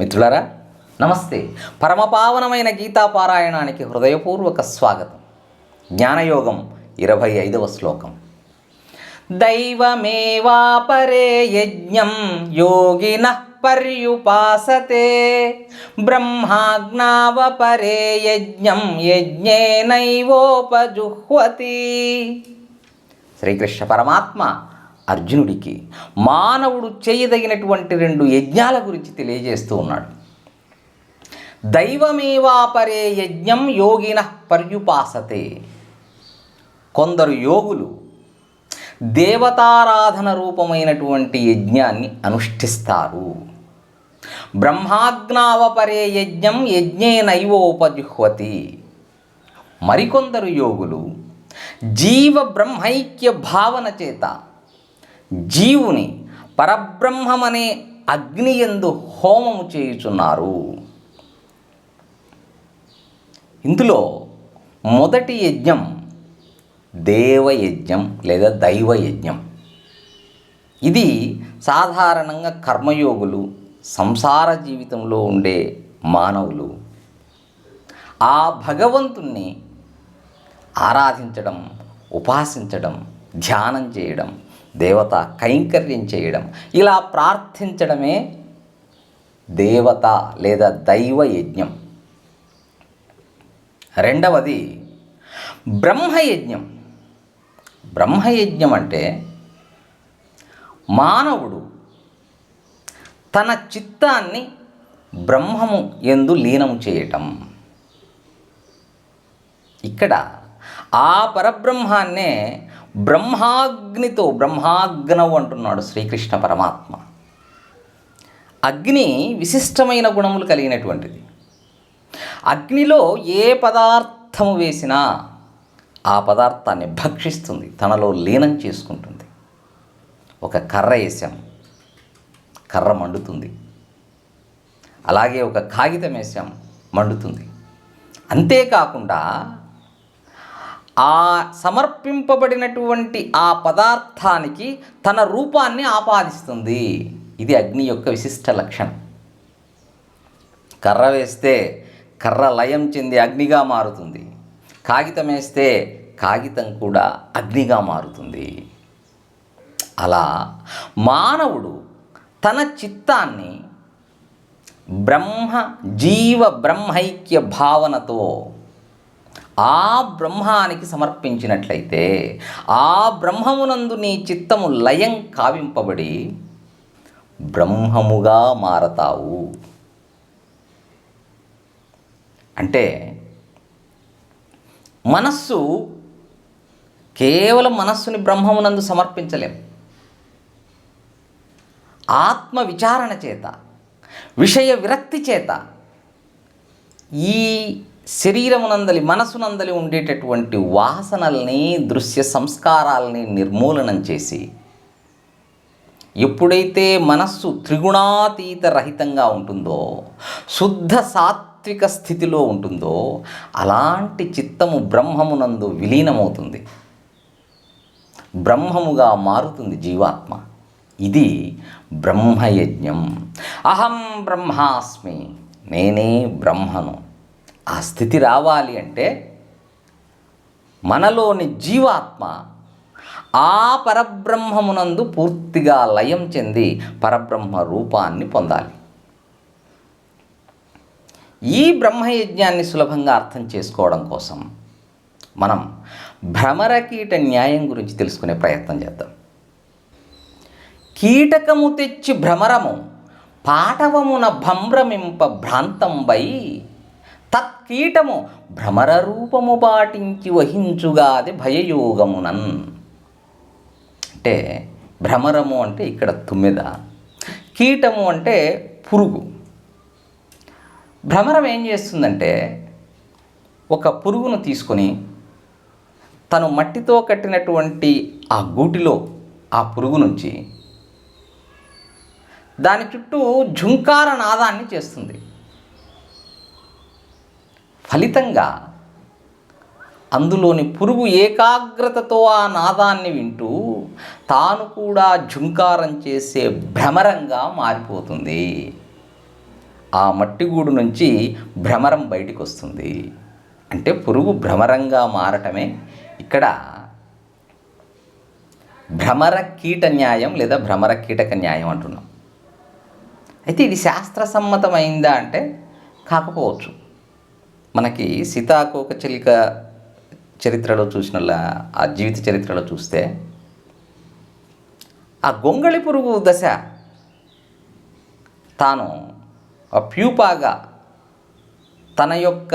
మిత్రులారా నమస్తే. పరమపావనమైన గీతాపారాయణానికి హృదయపూర్వక స్వాగతం. జ్ఞానయోగం ఇరవై ఐదవ శ్లోకం. దైవమేవాపరే యజ్ఞం యోగిన పర్యుపాసతే. బ్రహ్మాజ్ఞావపరే యజ్ఞం యజ్ఞేనైవోపజుహ్వతి. శ్రీకృష్ణ పరమాత్మ అర్జునుడికి మానవుడు చేయదగినటువంటి రెండు యజ్ఞాల గురించి తెలియజేస్తూ ఉన్నాడు. దైవమేవాపరే యజ్ఞం యోగిన పర్యుపాసతే. కొందరు యోగులు దేవతారాధన రూపమైనటువంటి యజ్ఞాన్ని అనుష్ఠిస్తారు. బ్రహ్మాజ్ఞావపరే యజ్ఞం యజ్ఞేనైవోపజుహ్వతి. మరికొందరు యోగులు జీవ బ్రహ్మైక్య భావన చేత జీవుని పరబ్రహ్మమనే అగ్ని ఎందు హోమము చేయుచున్నారు. ఇందులో మొదటి యజ్ఞం దేవయజ్ఞం లేదా దైవయజ్ఞం. ఇది సాధారణంగా కర్మయోగులు సంసార జీవితంలో ఉండే మానవులు ఆ భగవంతుణ్ణి ఆరాధించడం ఉపాసించడం ధ్యానం చేయడం దేవత కైంకర్యం చేయడం. ఇలా ప్రార్థించడమే దేవత లేదా దైవ యజ్ఞం. రెండవది బ్రహ్మయజ్ఞం. బ్రహ్మయజ్ఞం అంటే మానవుడు తన చిత్తాన్ని బ్రహ్మము ఎందు లీనము చేయటం. ఇక్కడ ఆ పరబ్రహ్మాన్నే బ్రహ్మాగ్నితో బ్రహ్మాగ్నవు అంటున్నాడు శ్రీకృష్ణ పరమాత్మ. అగ్ని విశిష్టమైన గుణములు కలిగినటువంటిది. అగ్నిలో ఏ పదార్థము వేసినా ఆ పదార్థాన్ని భక్షిస్తుంది తనలో లీనం చేసుకుంటుంది. ఒక కర్ర వేసాం కర్ర మండుతుంది. అలాగే ఒక కాగితం వేసాం మండుతుంది. అంతేకాకుండా ఆ సమర్పింపబడినటువంటి ఆ పదార్థానికి తన రూపాన్ని ఆపాదిస్తుంది. ఇది అగ్ని యొక్క విశిష్ట లక్షణం. కర్ర వేస్తే కర్ర లయం చెంది అగ్నిగా మారుతుంది. కాగితం వేస్తే కాగితం కూడా అగ్నిగా మారుతుంది. అలా మానవుడు తన చిత్తాన్ని బ్రహ్మ జీవ బ్రహ్మైక్య భావనతో ఆ బ్రహ్మానికి సమర్పించినట్లయితే ఆ బ్రహ్మమునందు నీ చిత్తము లయం కావింపబడి బ్రహ్మముగా మారతావు. అంటే మనస్సు కేవలం మనస్సుని బ్రహ్మమునందు సమర్పించలేం. ఆత్మ విచారణ చేత విషయ విరక్తి చేత ఈ శరీరమునందలి మనసునందలి ఉండేటటువంటి వాసనల్ని దృశ్య సంస్కారాలని నిర్మూలనం చేసి ఎప్పుడైతే మనస్సు త్రిగుణాతీత రహితంగా ఉంటుందో శుద్ధ సాత్విక స్థితిలో ఉంటుందో అలాంటి చిత్తము బ్రహ్మమునందు విలీనమవుతుంది. బ్రహ్మముగా మారుతుంది జీవాత్మ. ఇది బ్రహ్మయజ్ఞం. అహం బ్రహ్మాస్మి నేనే బ్రహ్మను. ఆ స్థితి రావాలి అంటే మనలోని జీవాత్మ ఆ పరబ్రహ్మమునందు పూర్తిగా లయం చెంది పరబ్రహ్మ రూపాన్ని పొందాలి. ఈ బ్రహ్మయజ్ఞాన్ని సులభంగా అర్థం చేసుకోవడం కోసం మనం భ్రమరకీట న్యాయం గురించి తెలుసుకునే ప్రయత్నం చేద్దాం. కీటకము తెచ్చి భ్రమరము పాటవమున భంభ్రమింప భ్రాంతంబై తత్కీటము భ్రమర రూపము పాటించి వహించుగాది భయయోగమునన్. అంటే భ్రమరము అంటే ఇక్కడ తుమ్మెద కీటము అంటే పురుగు. భ్రమరం ఏం చేస్తుందంటే ఒక పురుగును తీసుకొని తను మట్టితో కట్టినటువంటి ఆ గూటిలో ఆ పురుగు నుంచి దాని చుట్టూ ఝుంకార నాదాన్ని చేస్తుంది. ఫలితంగా అందులోని పురుగు ఏకాగ్రతతో ఆ నాదాన్ని వింటూ తాను కూడా ఝుంకారం చేసే భ్రమరంగా మారిపోతుంది. ఆ మట్టి గూడు నుంచి భ్రమరం బయటికి వస్తుంది అంటే పురుగు భ్రమరంగా మారటమే ఇక్కడ భ్రమర కీట న్యాయం లేదా భ్రమర కీటక న్యాయం అంటున్నాం. అయితే ఇది శాస్త్రసమ్మతమైందా అంటే కాకపోవచ్చు. మనకి సీతాకోక చిలిక చరిత్రలో చూసిన ఆ జీవిత చరిత్రలో చూస్తే ఆ గొంగళి పురుగు దశ తాను ఆ ప్యూపాగా తన యొక్క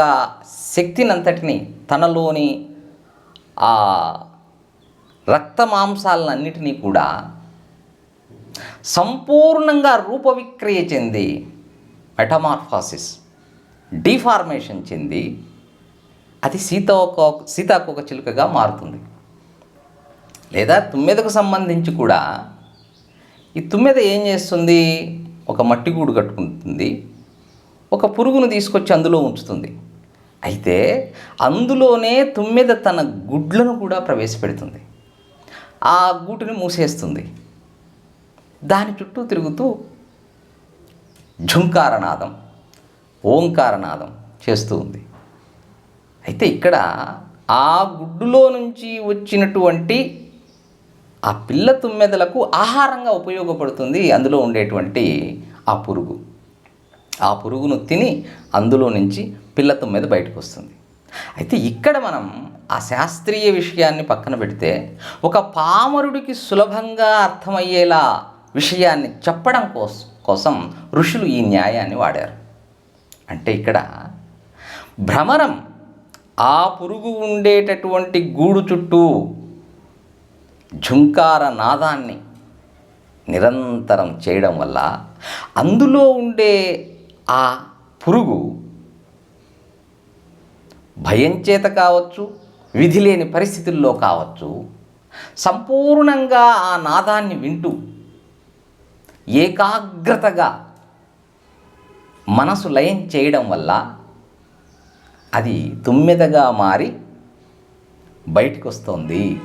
శక్తినంతటిని తనలోని ఆ రక్త మాంసాలన్నిటినీ కూడా సంపూర్ణంగా రూపవిక్రియ చెంది మెటమార్ఫాసిస్ డిఫార్మేషన్ చెంది అది సీతాకో సీతాకోక చిలుకగా మారుతుంది. లేదా తుమ్మెదకు సంబంధించి కూడా ఈ తుమ్మెద ఏం చేస్తుంది? ఒక మట్టి గూడు కట్టుకుంటుంది. ఒక పురుగును తీసుకొచ్చి అందులో ఉంచుతుంది. అయితే అందులోనే తుమ్మెద తన గుడ్లను కూడా ప్రవేశపెడుతుంది. ఆ గూటిని మూసేస్తుంది. దాని చుట్టూ తిరుగుతూ ఝుంకారనాదం. ఓంకారనాదం చేస్తూ ఉంది. అయితే ఇక్కడ ఆ గుడ్డులో నుంచి వచ్చినటువంటి ఆ పిల్ల తుమ్మెదలకు ఆహారంగా ఉపయోగపడుతుంది. అందులో ఉండేటువంటి ఆ పురుగు. ఆ పురుగును తిని అందులో నుంచి పిల్ల తుమ్మెద బయటకు వస్తుంది. అయితే ఇక్కడ మనం ఆ శాస్త్రీయ విషయాన్ని పక్కన పెడితే ఒక పామరుడికి సులభంగా అర్థమయ్యేలా విషయాన్ని చెప్పడం కోసం కోసం ఋషులు ఈ న్యాయాన్ని వాడారు. అంటే ఇక్కడ భ్రమరం ఆ పురుగు ఉండేటటువంటి గూడు చుట్టూ ఝుంకార నాదాన్ని నిరంతరం చేయడం వల్ల అందులో ఉండే ఆ పురుగు భయం చేత కావచ్చు విధి లేని పరిస్థితుల్లో కావచ్చు సంపూర్ణంగా ఆ నాదాన్ని వింటూ ఏకాగ్రతగా మనసు లయం చేయడం వల్ల అది తుమ్మెదగా మారి బయటికి వస్తుంది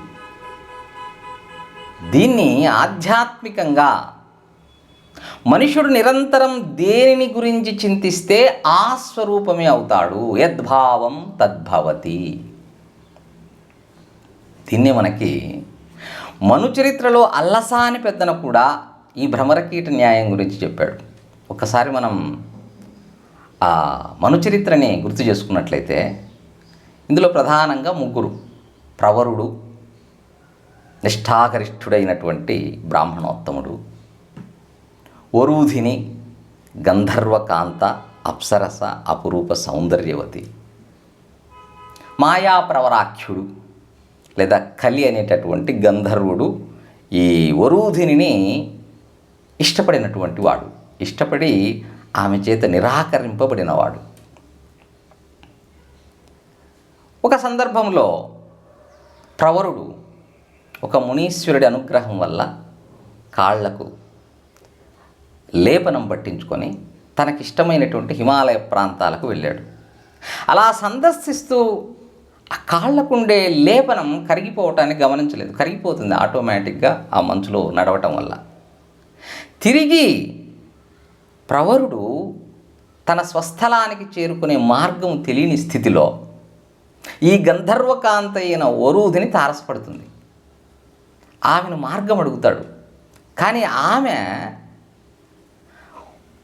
దీన్ని ఆధ్యాత్మికంగా మనుషుడు నిరంతరం దేనిని గురించి చింతిస్తే ఆ స్వరూపమే అవుతాడు. యద్భావం తద్భవతి. దీన్ని మనకి మనుచరిత్రలో అల్లసాని పెద్దన కూడా ఈ భ్రమరకీట న్యాయం గురించి చెప్పాడు. ఒకసారి మనం ఆ మనుచరిత్రని గుర్తు చేసుకున్నట్లయితే ఇందులో ప్రధానంగా ముగ్గురు ప్రవరుడు నిష్ఠాగరిష్ఠుడైనటువంటి బ్రాహ్మణోత్తముడు వరూధిని గంధర్వకాంత అప్సరస అపురూప సౌందర్యవతి మాయాప్రవరాఖ్యుడు లేదా కలి అనేటటువంటి గంధర్వుడు ఈ వరూధిని ఇష్టపడినటువంటి వాడు. ఇష్టపడి ఆమె చేత నిరాకరింపబడినవాడు. ఒక సందర్భంలో ప్రవరుడు ఒక మునీశ్వరుడి అనుగ్రహం వల్ల కాళ్ళకు లేపనం పట్టించుకొని తనకిష్టమైనటువంటి హిమాలయ ప్రాంతాలకు వెళ్ళాడు. అలా సందర్శిస్తూ ఆ కాళ్ళకుండే లేపనం కరిగిపోవటాన్ని గమనించలేదు. కరిగిపోతుంది ఆటోమేటిక్గా ఆ మంచులో నడవటం వల్ల. తిరిగి ప్రవరుడు తన స్వస్థలానికి చేరుకునే మార్గం తెలియని స్థితిలో ఈ గంధర్వకాంత అయిన వరూధిని తారసపడుతుంది. ఆమెను మార్గం అడుగుతాడు. కానీ ఆమె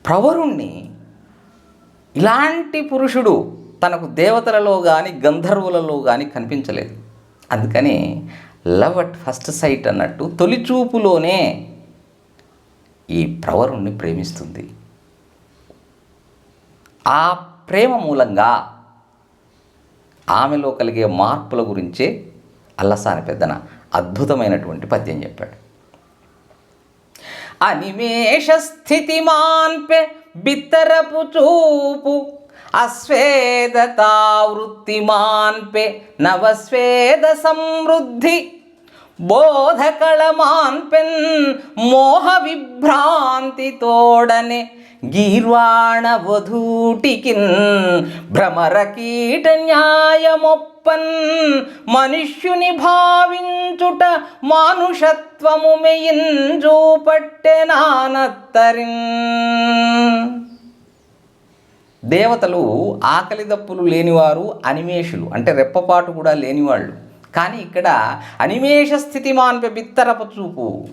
ప్రవరుణ్ణి ఇలాంటి పురుషుడు తనకు దేవతలలో కానీ గంధర్వులలో కానీ కనిపించలేదు. అందుకని లవ్ అట్ ఫస్ట్ సైట్ అన్నట్టు తొలిచూపులోనే ఈ ప్రవరుణ్ణి ప్రేమిస్తుంది. ఆ ప్రేమ మూలంగా ఆమెలో కలిగే మార్పుల గురించే అల్లసాని పెద్దన అద్భుతమైనటువంటి పద్యం చెప్పాడు. అనిమేష స్థితి మాన్పె బిత్తరపు చూపు అస్వేదతావృత్తి మాన్పె నవస్వేద సమృద్ధి బోధకళ మాన్పెన్ మోహ విభ్రాంతి తోడనే గీర్వాణ వధూటికిన్ భ్రమర కీట న్యాయమొప్పన్ మనుష్యుని భావించుట మానుషత్వము మెయిన్ చూపట్టె నానత్తరిన్. దేవతలు ఆకలి దప్పులు లేనివారు అనిమేషులు అంటే రెప్పపాటు కూడా లేనివాళ్ళు. కానీ ఇక్కడ అనిమేష స్థితి మాన్పే బిత్తరపు చూపు.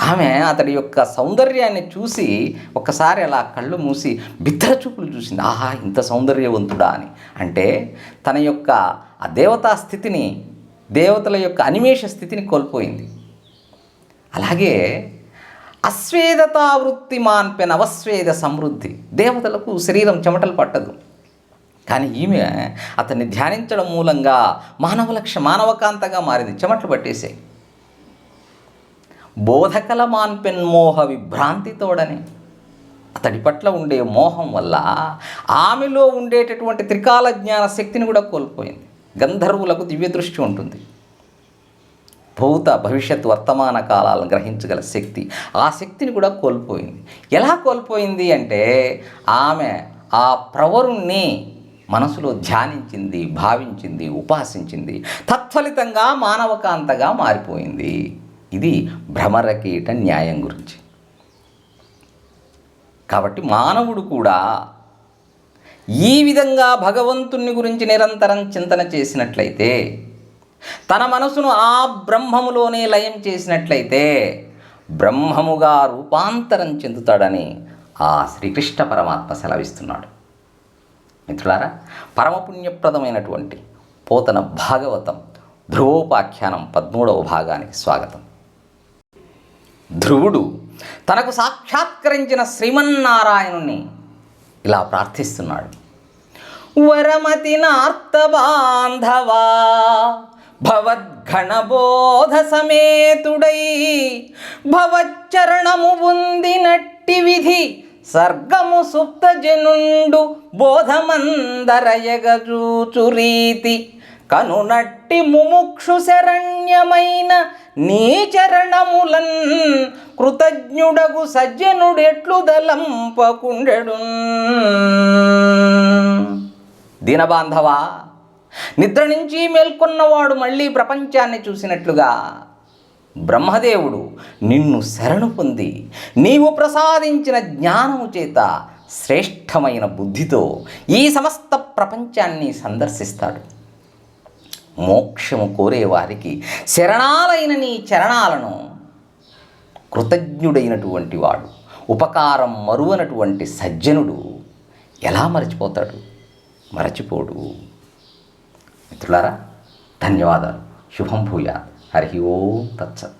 ఆమె అతడి యొక్క సౌందర్యాన్ని చూసి ఒక్కసారి అలా కళ్ళు మూసి బిత్తర చూపులు చూసింది. ఆహా ఇంత సౌందర్యవంతుడా అని. అంటే తన యొక్క ఆ దేవతా స్థితిని దేవతల యొక్క అనిమేష స్థితిని కోల్పోయింది. అలాగే అస్వేదతా వృత్తి మాన్పెన్ అవస్వేద సమృద్ధి దేవతలకు శరీరం చెమటలు పట్టదు. కానీ ఈమె అతన్ని ధ్యానించడం మూలంగా మానవ లక్ష మానవకాంతగా మారింది. చెమటలు పట్టేసాయి బోధకల మాన్పెన్ మోహ విభ్రాంతితోడని అతడి పట్ల ఉండే మోహం వల్ల ఆమెలో ఉండేటటువంటి త్రికాల జ్ఞాన శక్తిని కూడా కోల్పోయింది. గంధర్వులకు దివ్య దృష్టి ఉంటుంది. భూత భవిష్యత్ వర్తమాన కాలాలను గ్రహించగల శక్తి ఆ శక్తిని కూడా కోల్పోయింది. ఎలా కోల్పోయింది అంటే ఆమె ఆ ప్రవరుణ్ణి మనసులో ధ్యానించింది భావించింది ఉపాసించింది. తత్ఫలితంగా మానవకాంతగా మారిపోయింది. ఇది భ్రమరకీట న్యాయం గురించి. కాబట్టి మానవుడు కూడా ఈ విధంగా భగవంతుని గురించి నిరంతరం చింతన చేసినట్లయితే తన మనసును ఆ బ్రహ్మములోనే లయం చేసినట్లయితే బ్రహ్మముగా రూపాంతరం చెందుతాడని ఆ శ్రీకృష్ణ పరమాత్మ సెలవిస్తున్నాడు. మిత్రులారా పరమపుణ్యప్రదమైనటువంటి పోతన భాగవతం ధ్రువోపాఖ్యానం పదమూడవ భాగానికి స్వాగతం. ధ్రువుడు. తనకు సాక్షాత్కరించిన శ్రీమన్నారాయణుని ఇలా ప్రార్థిస్తున్నాడు. వరమతి నార్తబాంధవా భవద్ఘణబోధ సమేతుడై భవచ్చరణము పొందినట్టి విధి సర్గము సుప్త జనుండు బోధమందరయగజూచు రీతి కనునట్టి ముముక్షు శరణ్యమైన నీ చరణములన్ కృతజ్ఞుడగు సజ్జనుడెట్లు దలంపకుండెడు దీనబాంధవా నిద్ర నుంచి మేల్కొన్నవాడు మళ్ళీ ప్రపంచాన్ని చూసినట్లుగా బ్రహ్మదేవుడు నిన్ను శరణు పొంది నీవు ప్రసాదించిన జ్ఞానము చేత శ్రేష్టమైన బుద్ధితో ఈ సమస్త ప్రపంచాన్ని సందర్శిస్తాడు. మోక్షము కోరేవారికి శరణాలైన నీ చరణాలను కృతజ్ఞుడైనటువంటి వాడు ఉపకారం మరువనటువంటి సజ్జనుడు ఎలా మరచిపోతాడు? మరచిపోడు. మిత్రులారా ధన్యవాదాలు. శుభం భూయా హరి ఓం తత్సత్.